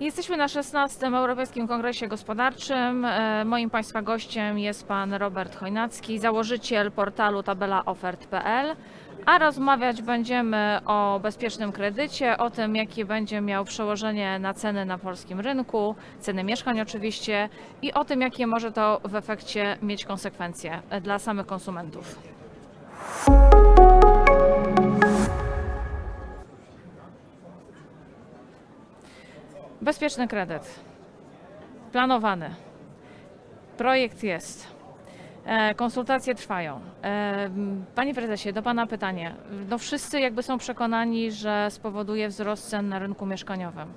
Jesteśmy na 16. Europejskim Kongresie Gospodarczym. E, Moim Państwa gościem jest Pan Robert Chojnacki, założyciel portalu tabelaofert.pl, a rozmawiać będziemy o bezpiecznym kredycie, o tym, jakie będzie miał przełożenie na ceny na polskim rynku, ceny mieszkań oczywiście i o tym, jakie może to w efekcie mieć konsekwencje dla samych konsumentów. Bezpieczny kredyt. Planowany. Projekt jest. E, Konsultacje trwają. E, Panie prezesie, do Pana pytanie. No wszyscy jakby są przekonani, że spowoduje wzrost cen na rynku mieszkaniowym.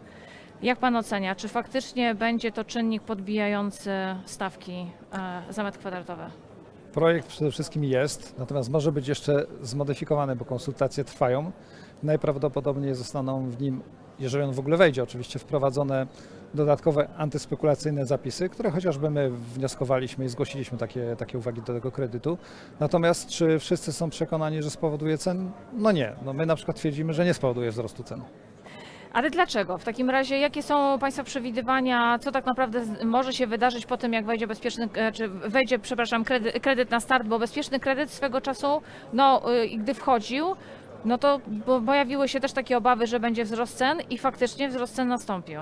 Jak Pan ocenia, czy faktycznie będzie to czynnik podbijający stawki e, za metr kwadratowy? Projekt przede wszystkim jest, natomiast może być jeszcze zmodyfikowany, bo konsultacje trwają. Najprawdopodobniej zostaną w nim, jeżeli on w ogóle wejdzie, oczywiście wprowadzone dodatkowe antyspekulacyjne zapisy, które chociażby my wnioskowaliśmy i zgłosiliśmy takie, takie uwagi do tego kredytu. Natomiast czy wszyscy są przekonani, że spowoduje cen? No nie. No my na przykład twierdzimy, że nie spowoduje wzrostu cen. Ale dlaczego? W takim razie, jakie są Państwa przewidywania, co tak naprawdę może się wydarzyć po tym, jak wejdzie bezpieczny, e, czy wejdzie, przepraszam, kredyt, kredyt na start, bo bezpieczny kredyt swego czasu, no, y, gdy wchodził, no to pojawiły się też takie obawy, że będzie wzrost cen i faktycznie wzrost cen nastąpił.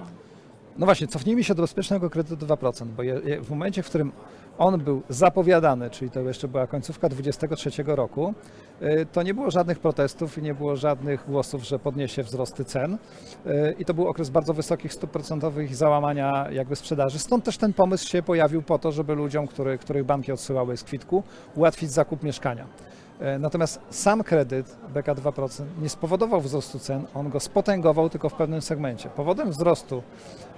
No właśnie, cofnijmy się do bezpiecznego kredytu 2%, bo je, w momencie, w którym on był zapowiadany, czyli to jeszcze była końcówka 2023 roku, y, to nie było żadnych protestów i nie było żadnych głosów, że podniesie wzrosty cen. Y, I to był okres bardzo wysokich stóp procentowych załamania jakby sprzedaży. Stąd też ten pomysł się pojawił po to, żeby ludziom, który, których banki odsyłały z kwitku, ułatwić zakup mieszkania. E, Natomiast sam kredyt BK2% nie spowodował wzrostu cen, on go spotęgował tylko w pewnym segmencie. Powodem wzrostu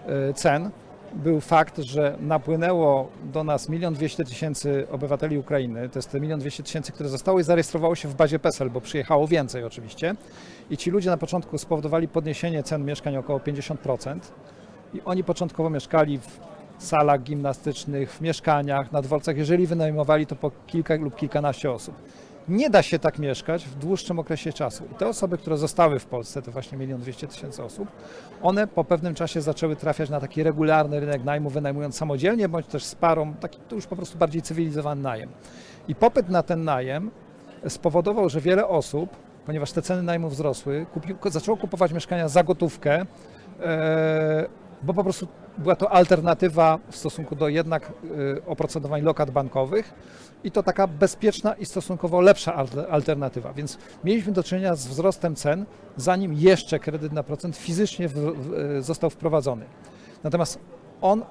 e, cen był fakt, że napłynęło do nas 1 200 tysięcy obywateli Ukrainy, to jest te 1 200 tysięcy, które zostało i zarejestrowało się w bazie PESEL, bo przyjechało więcej oczywiście. I ci ludzie na początku spowodowali podniesienie cen mieszkań około 50%. I oni początkowo mieszkali w salach gimnastycznych, w mieszkaniach, na dworcach. Jeżeli wynajmowali, to po kilka lub kilkanaście osób. Nie da się tak mieszkać w dłuższym okresie czasu. I te osoby, które zostały w Polsce, to właśnie 1 200 tysięcy osób, one po pewnym czasie zaczęły trafiać na taki regularny rynek najmu, wynajmując samodzielnie bądź też z parą, taki to już po prostu bardziej cywilizowany najem. I popyt na ten najem spowodował, że wiele osób, ponieważ te ceny najmu wzrosły, kupi, zaczęło kupować mieszkania za gotówkę, e, bo po prostu była to alternatywa w stosunku do jednak e, oprocentowań lokat bankowych i to taka bezpieczna i stosunkowo lepsza al- alternatywa. Więc mieliśmy do czynienia z wzrostem cen, zanim jeszcze kredyt na procent fizycznie e, został wprowadzony. Natomiast on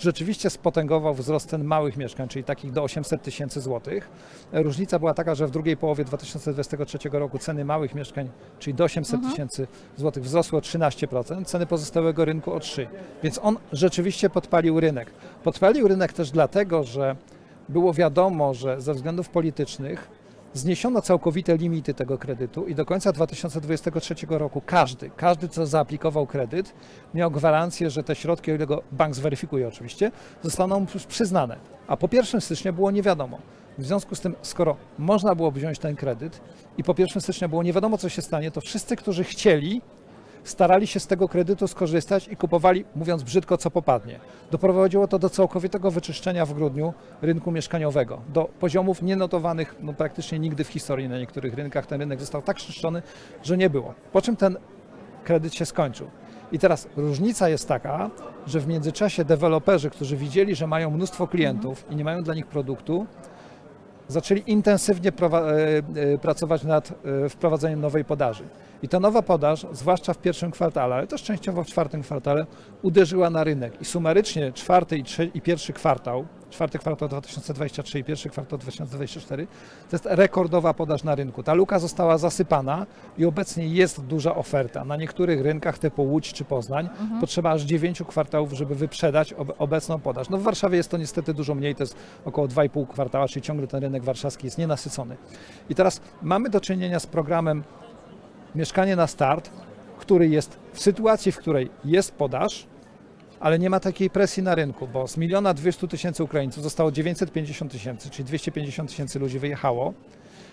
rzeczywiście spotęgował wzrost cen małych mieszkań, czyli takich do 800 tysięcy złotych. Różnica była taka, że w drugiej połowie 2023 roku ceny małych mieszkań, czyli do 800 tysięcy złotych, wzrosły o 13%, ceny pozostałego rynku o 3%. Więc on rzeczywiście podpalił rynek. Podpalił rynek też dlatego, że było wiadomo, że ze względów politycznych zniesiono całkowite limity tego kredytu i do końca 2023 roku każdy, każdy, co zaaplikował kredyt, miał gwarancję, że te środki, o ile go bank zweryfikuje oczywiście, zostaną przy- przyznane. A po 1 stycznia było nie wiadomo. W związku z tym, skoro można było wziąć ten kredyt i po 1 stycznia było nie wiadomo, co się stanie, to wszyscy, którzy chcieli, starali się z tego kredytu skorzystać i kupowali, mówiąc brzydko, co popadnie. Doprowadziło to do całkowitego wyczyszczenia w grudniu rynku mieszkaniowego, do poziomów nienotowanych no, praktycznie nigdy w historii na niektórych rynkach. Ten rynek został tak czyszczony, że nie było. Po czym ten kredyt się skończył. I teraz różnica jest taka, że w międzyczasie deweloperzy, którzy widzieli, że mają mnóstwo klientów i nie mają dla nich produktu, zaczęli intensywnie e, e, pracować nad e, wprowadzeniem nowej podaży. I ta nowa podaż, zwłaszcza w pierwszym kwartale, ale też częściowo w czwartym kwartale, uderzyła na rynek. I sumarycznie czwarty i, i pierwszy kwartał, czwarty kwartał 2023 i pierwszy kwartał 2024, to jest rekordowa podaż na rynku. Ta luka została zasypana i obecnie jest duża oferta. Na niektórych rynkach typu Łódź czy Poznań potrzeba aż 9 kwartałów, żeby wyprzedać ob- obecną podaż. No w Warszawie jest to niestety dużo mniej, to jest około 2,5 kwartała, czyli ciągle ten rynek warszawski jest nienasycony. I teraz mamy do czynienia z programem Mieszkanie na start, który jest w sytuacji, w której jest podaż, ale nie ma takiej presji na rynku, bo z miliona 200 tysięcy Ukraińców zostało 950 tysięcy, czyli 250 tysięcy ludzi wyjechało.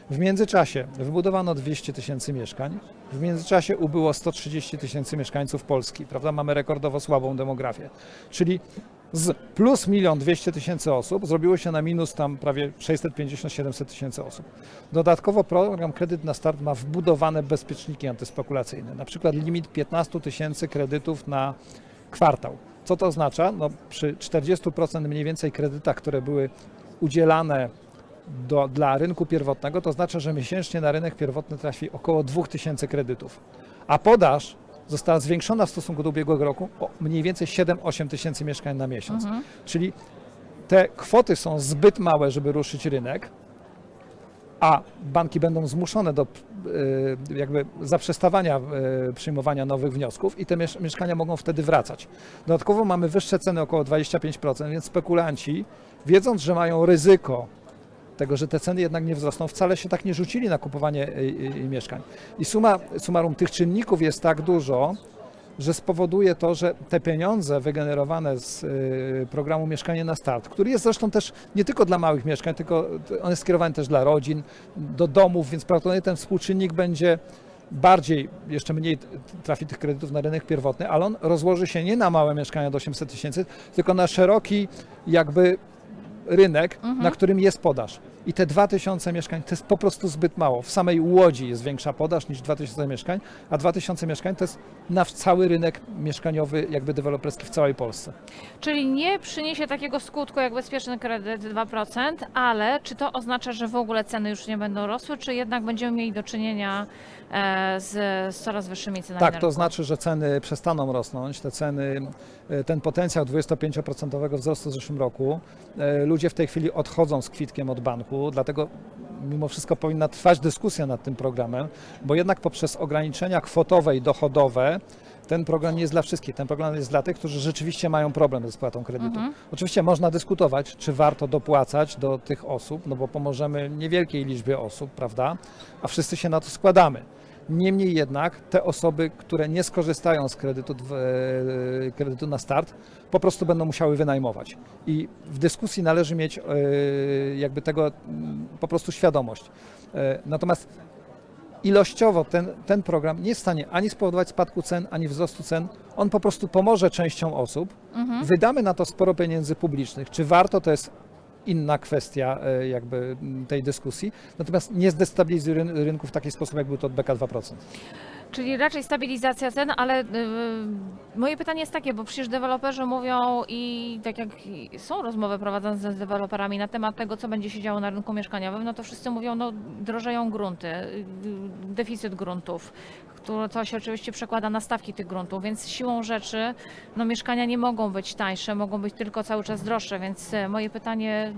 W międzyczasie wybudowano 200 tysięcy mieszkań, w międzyczasie ubyło 130 tysięcy mieszkańców Polski, prawda? Mamy rekordowo słabą demografię. Czyli z plus milion 200 tysięcy osób zrobiło się na minus tam prawie 650-700 tysięcy osób. Dodatkowo program Kredyt na Start ma wbudowane bezpieczniki antyspekulacyjne, na przykład limit 15 tysięcy kredytów na kwartał. Co to oznacza? No, przy 40% mniej więcej kredytach, które były udzielane do, dla rynku pierwotnego, to oznacza, że miesięcznie na rynek pierwotny trafi około 2000 kredytów, a podaż została zwiększona w stosunku do ubiegłego roku o mniej więcej 7-8 tysięcy mieszkań na miesiąc. Mhm. Czyli te kwoty są zbyt małe, żeby ruszyć rynek, a banki będą zmuszone do y, jakby zaprzestawania y, przyjmowania nowych wniosków i te miesz- mieszkania mogą wtedy wracać. Dodatkowo mamy wyższe ceny około 25%, więc spekulanci, wiedząc, że mają ryzyko tego, że te ceny jednak nie wzrosną, wcale się tak nie rzucili na kupowanie y, mieszkań. I suma summarum tych czynników jest tak dużo, że spowoduje to, że te pieniądze wygenerowane z y, programu Mieszkanie na Start, który jest zresztą też nie tylko dla małych mieszkań, tylko on jest skierowany też dla rodzin, do domów, więc prawdopodobnie ten współczynnik będzie bardziej, jeszcze mniej trafi tych kredytów na rynek pierwotny, ale on rozłoży się nie na małe mieszkania do 800 tysięcy, tylko na szeroki jakby rynek, Mhm. na którym jest podaż. I te 2000 mieszkań to jest po prostu zbyt mało. W samej Łodzi jest większa podaż niż 2000 mieszkań, a 2000 mieszkań to jest na cały rynek mieszkaniowy, jakby deweloperski w całej Polsce. Czyli nie przyniesie takiego skutku jak bezpieczny kredyt 2%, ale czy to oznacza, że w ogóle ceny już nie będą rosły, czy jednak będziemy mieli do czynienia e, z, z coraz wyższymi cenami Tak, to znaczy, że ceny przestaną rosnąć. Te ceny, e, ten potencjał 25% wzrostu w zeszłym roku, e, ludzie w tej chwili odchodzą z kwitkiem od banku, dlatego mimo wszystko powinna trwać dyskusja nad tym programem, bo jednak poprzez ograniczenia kwotowe i dochodowe ten program nie jest dla wszystkich. Ten program jest dla tych, którzy rzeczywiście mają problem ze spłatą kredytu. Mhm. Oczywiście można dyskutować, czy warto dopłacać do tych osób, no bo pomożemy niewielkiej liczbie osób, prawda? A wszyscy się na to składamy. Niemniej jednak te osoby, które nie skorzystają z kredytu, e, kredytu na start, po prostu będą musiały wynajmować. I w dyskusji należy mieć e, jakby tego po prostu świadomość. E, Natomiast ilościowo ten, ten program nie jest w stanie ani spowodować spadku cen, ani wzrostu cen. On po prostu pomoże częściom osób. Mhm. Wydamy na to sporo pieniędzy publicznych. Czy warto, to jest inna kwestia e, jakby tej dyskusji. Natomiast nie zdestabilizuje ryn- rynku w taki sposób, jak był to od BK 2%. Czyli raczej stabilizacja cen, ale y, moje pytanie jest takie, bo przecież deweloperzy mówią i tak jak są rozmowy prowadzone z deweloperami na temat tego, co będzie się działo na rynku mieszkaniowym, no to wszyscy mówią, no drożeją grunty, y, deficyt gruntów, który, co się oczywiście przekłada na stawki tych gruntów, więc siłą rzeczy no mieszkania nie mogą być tańsze, mogą być tylko cały czas droższe, więc y, moje pytanie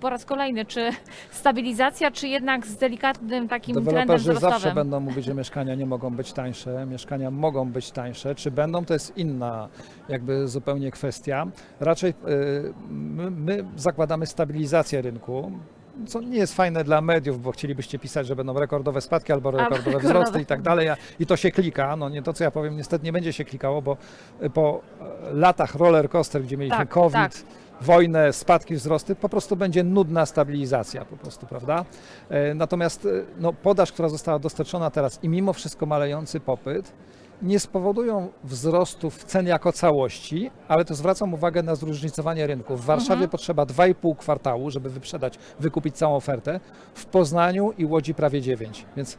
po raz kolejny, czy stabilizacja, czy jednak z delikatnym takim trendem Deweloperzy wzrostowym? zawsze będą mówić, że mieszkania nie mogą być tańsze, mieszkania mogą być tańsze. Czy będą, to jest inna jakby zupełnie kwestia. Raczej y, my, my zakładamy stabilizację rynku, co nie jest fajne dla mediów, bo chcielibyście pisać, że będą rekordowe spadki albo rekordowe wzrosty i tak dalej, i to się klika. No nie to, co ja powiem, niestety nie będzie się klikało, bo y, po e, latach roller coaster, gdzie mieliśmy Tak, COVID, tak. Wojnę, spadki, wzrosty, po prostu będzie nudna stabilizacja po prostu, prawda? E, Natomiast e, no, podaż, która została dostarczona teraz i mimo wszystko malejący popyt, nie spowodują wzrostów cen jako całości, ale to zwracam uwagę na zróżnicowanie rynku. W Warszawie Mhm. potrzeba 2,5 kwartału, żeby wyprzedać, wykupić całą ofertę. W Poznaniu i Łodzi prawie 9. Więc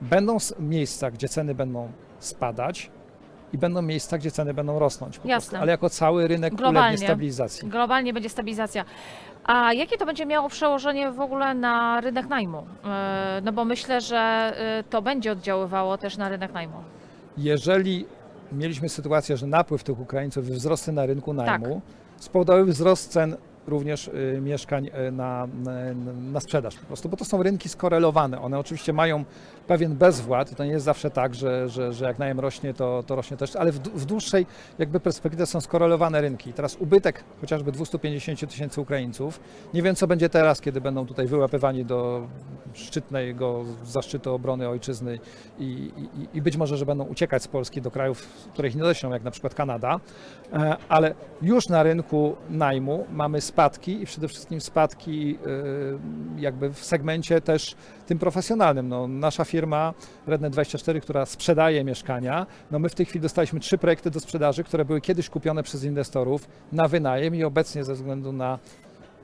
będą miejsca, gdzie ceny będą spadać i będą miejsca, gdzie ceny będą rosnąć. Jasne. Prostu. Ale jako cały rynek Globalnie. ulegnie stabilizacji. Globalnie będzie stabilizacja. A jakie to będzie miało przełożenie w ogóle na rynek najmu? E, No bo myślę, że e, to będzie oddziaływało też na rynek najmu. Jeżeli mieliśmy sytuację, że napływ tych Ukraińców i wzrosty na rynku najmu Tak. spowodowały wzrost cen również y, mieszkań y, na, na, na sprzedaż po prostu, bo to są rynki skorelowane. One oczywiście mają pewien bezwład to nie jest zawsze tak, że, że, że jak najem rośnie, to, to rośnie też, ale w, w dłuższej jakby perspektywie są skorelowane rynki. Teraz ubytek chociażby 250 tysięcy Ukraińców, nie wiem co będzie teraz, kiedy będą tutaj wyłapywani do szczytnego zaszczytu obrony ojczyzny i, i, i być może, że będą uciekać z Polski do krajów, których nie doślą, jak na przykład Kanada, E, ale już na rynku najmu mamy spadki i przede wszystkim spadki y, jakby w segmencie też tym profesjonalnym. No, nasza firma Rednet24, która sprzedaje mieszkania, no my w tej chwili dostaliśmy trzy projekty do sprzedaży, które były kiedyś kupione przez inwestorów na wynajem i obecnie ze względu na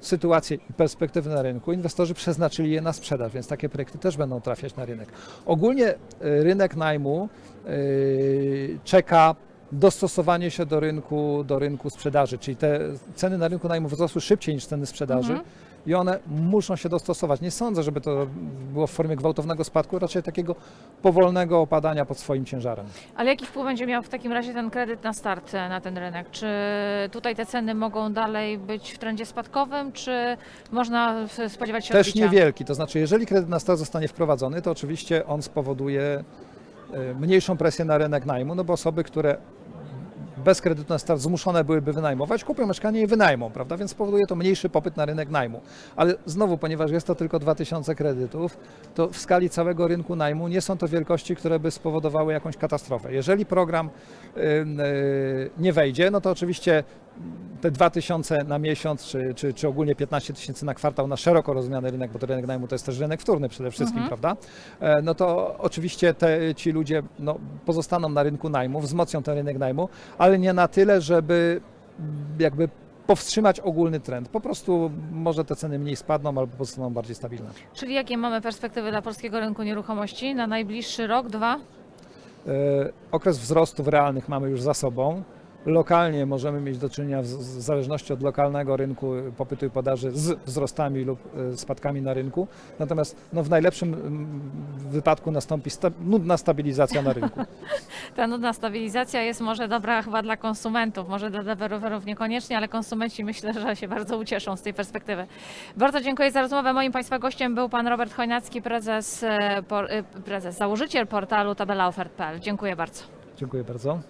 sytuację i perspektywy na rynku, inwestorzy przeznaczyli je na sprzedaż, więc takie projekty też będą trafiać na rynek. Ogólnie y, rynek najmu y, czeka dostosowanie się do rynku, do rynku sprzedaży, czyli te ceny na rynku najmu wzrosły szybciej niż ceny sprzedaży Mhm. i one muszą się dostosować. Nie sądzę, żeby to było w formie gwałtownego spadku, raczej takiego powolnego opadania pod swoim ciężarem. Ale jaki wpływ będzie miał w takim razie ten kredyt na start e, na ten rynek? Czy tutaj te ceny mogą dalej być w trendzie spadkowym, czy można spodziewać się Też odbicia? niewielki, to znaczy jeżeli kredyt na start zostanie wprowadzony, to oczywiście on spowoduje mniejszą presję na rynek najmu, no bo osoby, które bez kredytu na start zmuszone byłyby wynajmować, kupią mieszkanie i wynajmą, prawda? Więc spowoduje to mniejszy popyt na rynek najmu. Ale znowu, ponieważ jest to tylko 2000 kredytów, to w skali całego rynku najmu nie są to wielkości, które by spowodowały jakąś katastrofę. Jeżeli program y, y, nie wejdzie, no to oczywiście te 2000 na miesiąc, czy, czy, czy ogólnie 15 tysięcy na kwartał na szeroko rozumiany rynek, bo to rynek najmu to jest też rynek wtórny przede wszystkim, Mhm. prawda? E, No to oczywiście te, ci ludzie no, pozostaną na rynku najmu, wzmocnią ten rynek najmu, ale nie na tyle, żeby mm, jakby powstrzymać ogólny trend. Po prostu może te ceny mniej spadną albo pozostaną bardziej stabilne. Czyli jakie mamy perspektywy dla polskiego rynku nieruchomości na najbliższy rok, dwa? E, Okres wzrostów realnych mamy już za sobą. Lokalnie możemy mieć do czynienia w w zależności od lokalnego rynku y, popytu i podaży z wzrostami lub y, spadkami na rynku. Natomiast no, w najlepszym mm, wypadku nastąpi sta- nudna stabilizacja na rynku. Ta nudna stabilizacja jest może dobra chyba dla konsumentów, może dla deweloperów niekoniecznie, ale konsumenci myślę, że się bardzo ucieszą z tej perspektywy. Bardzo dziękuję za rozmowę. Moim Państwa gościem był Pan Robert Chojnacki, prezes, por, e, prezes założyciel portalu tabelaofert.pl. Dziękuję bardzo. Dziękuję bardzo.